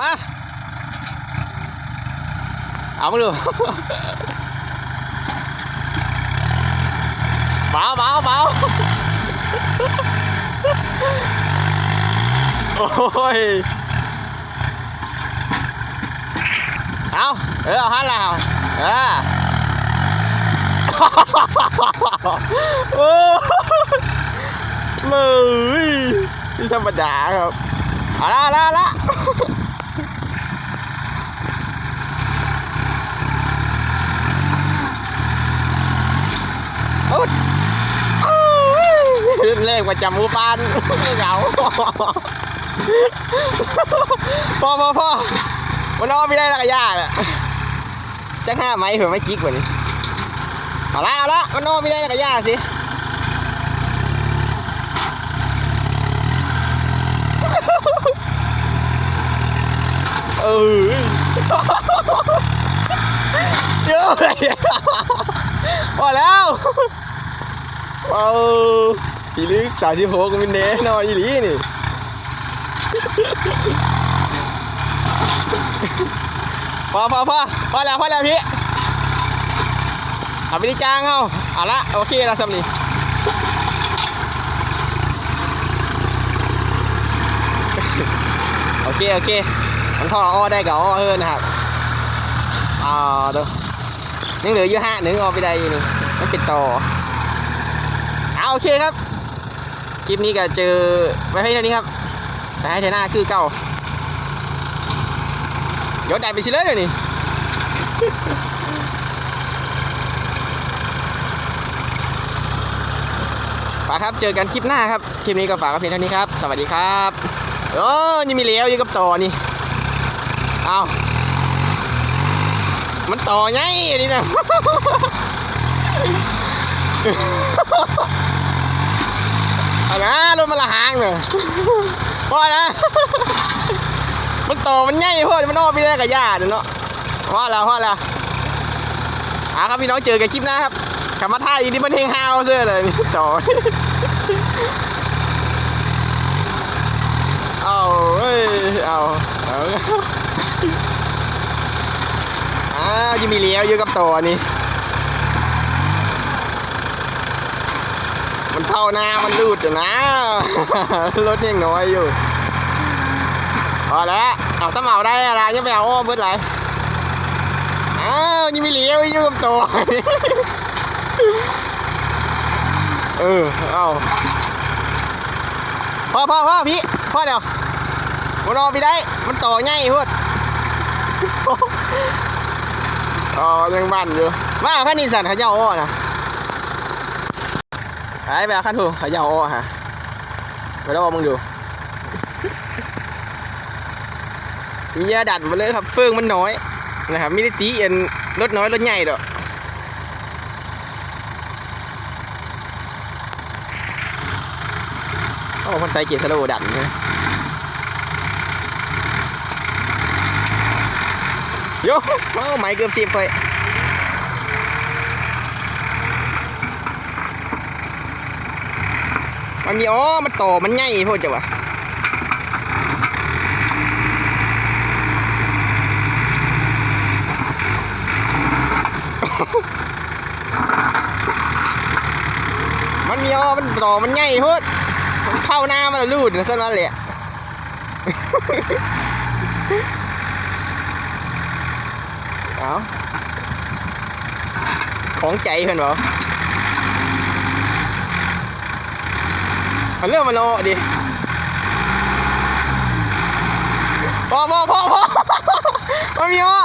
มา เอามาดู เบาเบาเบาโอ้ย เอาเออเอาฮันแล้วเออโอ้มือที่ธรรมดาครับ เอาละเอาละเอาละอุ๊ดโอ้ ยเลขประจำหมู่บ้านเหงาพ่อพ่อพ่อมันเอาไม่ได้ละก็ยากอะจังห้าไหมเผื่อไม่จิกกว่านี้เอาละเอาละมันโนไม่ได้ล้วก็ย่าสิเออเยอะเลยพอแล้วเออ อีลึกสามสิบหกมินเน่นอนอีหลีนี่พอพอพอพอแล้วพอแล้วพี่เอาไปที่จ้างเอาเอาละโอเคล้วสำนีโอเค โอเคมันท่ออ้อได้กับอ้อเฮิร์นะครับเอาดูยังเหลืออยู่ห้าหนึ่งเอาไปได้อีกหนึ่มันปิดต่อเอาโอเคครับ คลิปนี้ก็เจอไว้ให้เท่านี้ครับแต่ให้เทน่าคือเก่าเดี๋ยวได้ไปสิเลยเดี๋ยวนี้ฝากครับเจอกันคลิปหน้าครับ คลิปนี้ก็ฝากกับเพียงเท่านี้ครับ สวัสดีครับโอ้ยังมีเลี้ยวอยู่กับต่อนี่เอามันต่อไงนี่นะ เอานะรถมันละหางเนอะพ่อนะ มันต่อมันง่ายพ่อมันนอกไปได้กับญาติเนาะพ่อแล้วพ่อแล้วอ่าครับพี่น้องเจอกันคลิปหน้าครับขับมาท่าอีนี่มันเฮงฮาวเสื้อเลยนี่ต่อเอาเฮ้ยเอาเอาอ้าวยังมีเลี้ยวอยู่กับตัวนี่ มันเข้าหน้ามันรูดอยู่นะ รถยังน้อยอยู่พอแล้วเอาสมเอาได้อะไรยังไปเอาอ้อมเบิดไรอ้าวยังมีเลี้ยวยู่กับตัวเออเอาพ่อพ่อพ่อพี่พ่อเดี๋ยวมันรอพี่ได้ มันต่อง่ายพูดอ๋อยังบันอยู่มาพันนิสันเขาเจ้าอ้อนะ ไปไปเอาขั้นถูกขาเจ้าอ้อฮะไปแล้วมึงดูมียาดัดมาเลยครับเฟืองมันน้อยนะครับไม่ได้ตีเอ็นรถน้อยรถใหญ่ดอกโอ้มันใส่เกียร์สโลดันโย่โอ้ไม่เกือบสิบไป มันมีอ๋อ มันต่อมันใหญ่โพดจ้ะวะมันมีอ๋อ มันต่อมันใหญ่โพดมันเข้าหน้ามันล้วรูดนะซะนั่นแหละเอาของใจเพื่อนบอ มันเริ่มมันโอดิพอพอพอพอมันมีอ๋อ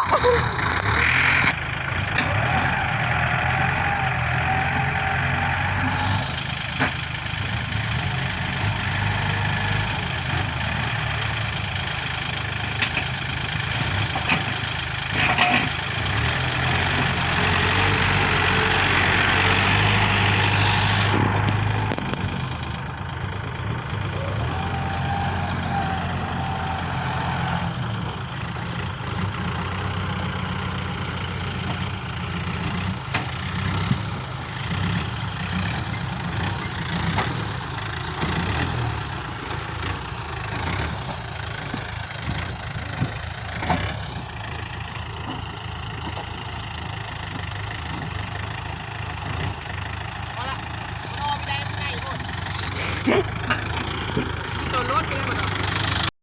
escape?